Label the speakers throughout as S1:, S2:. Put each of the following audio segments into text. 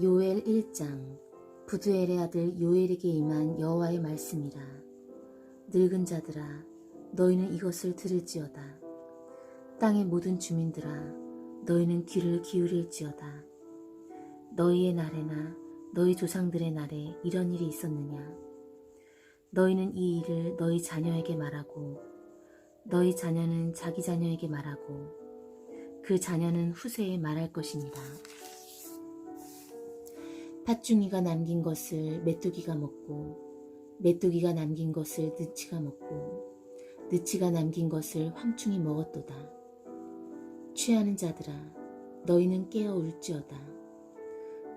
S1: 요엘 1장. 부두엘의 아들 요엘에게 임한 여호와의 말씀이라. 늙은 자들아 너희는 이것을 들을지어다. 땅의 모든 주민들아 너희는 귀를 기울일지어다. 너희의 날에나 너희 조상들의 날에 이런 일이 있었느냐? 너희는 이 일을 너희 자녀에게 말하고 너희 자녀는 자기 자녀에게 말하고 그 자녀는 후세에 말할 것이니라. 팥중이가 남긴 것을 메뚜기가 먹고 메뚜기가 남긴 것을 느치가 먹고 느치가 남긴 것을 황충이 먹었도다. 취하는 자들아 너희는 깨어 울지어다.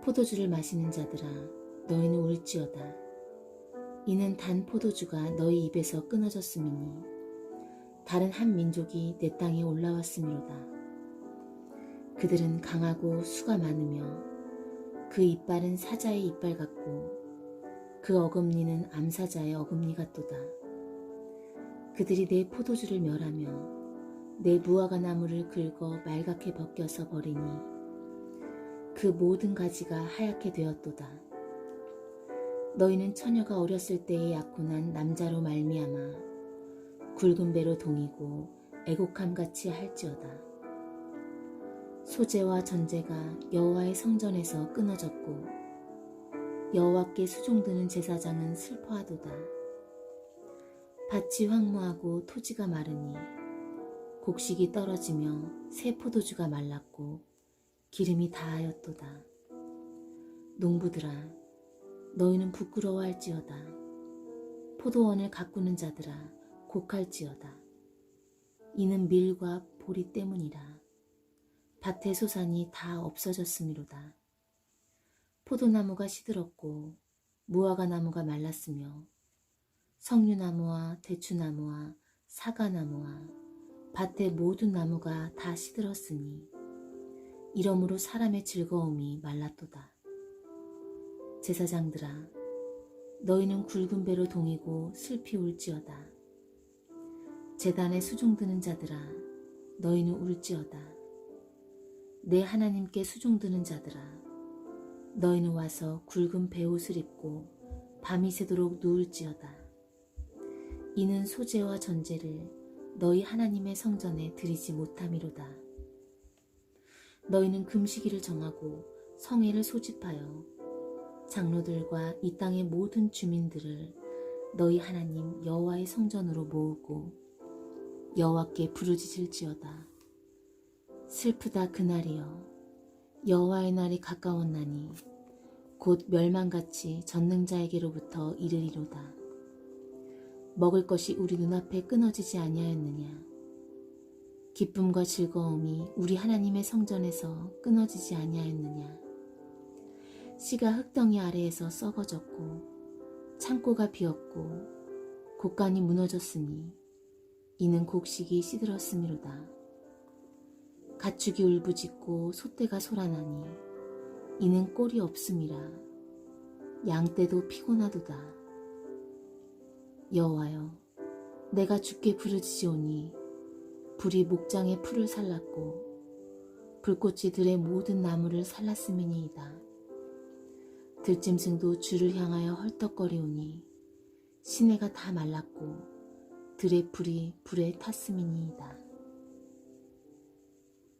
S1: 포도주를 마시는 자들아 너희는 울지어다. 이는 단 포도주가 너희 입에서 끊어졌음이니 다른 한 민족이 내 땅에 올라왔음이로다. 그들은 강하고 수가 많으며 그 이빨은 사자의 이빨 같고 그 어금니는 암사자의 어금니 같도다. 그들이 내 포도주를 멸하며 내 무화과 나무를 긁어 말갛게 벗겨서 버리니 그 모든 가지가 하얗게 되었도다. 너희는 처녀가 어렸을 때에 약혼한 남자로 말미암아 굵은 배로 동이고 애곡함같이 할지어다. 소재와 전제가 여호와의 성전에서 끊어졌고 여호와께 수종드는 제사장은 슬퍼하도다. 밭이 황무하고 토지가 마르니 곡식이 떨어지며 새 포도주가 말랐고 기름이 다하였도다. 농부들아 너희는 부끄러워할지어다. 포도원을 가꾸는 자들아 곡할지어다. 이는 밀과 보리 때문이라. 밭의 소산이 다 없어졌음이로다. 포도나무가 시들었고 무화과 나무가 말랐으며 석류나무와 대추나무와 사과나무와 밭의 모든 나무가 다 시들었으니 이러므로 사람의 즐거움이 말랐도다. 제사장들아 너희는 굵은 배로 동이고 슬피 울지어다. 재단에 수종드는 자들아 너희는 울지어다. 내 하나님께 수종드는 자들아 너희는 와서 굵은 베옷을 입고 밤이 새도록 누울지어다. 이는 소재와 전제를 너희 하나님의 성전에 드리지 못함이로다. 너희는 금식일을 정하고 성회를 소집하여 장로들과 이 땅의 모든 주민들을 너희 하나님 여호와의 성전으로 모으고 여호와께 부르짖을지어다 슬프다 그날이여. 여호와의 날이 가까웠나니 곧 멸망같이 전능자에게로부터 이르리로다. 먹을 것이 우리 눈앞에 끊어지지 아니하였느냐? 기쁨과 즐거움이 우리 하나님의 성전에서 끊어지지 아니하였느냐? 씨가 흙덩이 아래에서 썩어졌고 창고가 비었고 곡간이 무너졌으니 이는 곡식이 시들었음이로다 가축이 울부짖고 소떼가 소란하니 이는 꼴이 없음이라. 양떼도 피곤하도다. 여호와여 내가 주께 부르짖으오니 불이 목장의 풀을 살랐고 불꽃이 들의 모든 나무를 살랐음이니이다. 들짐승도 주를 향하여 헐떡거리오니 시내가 다 말랐고 들의 불이 불에 탔음이니이다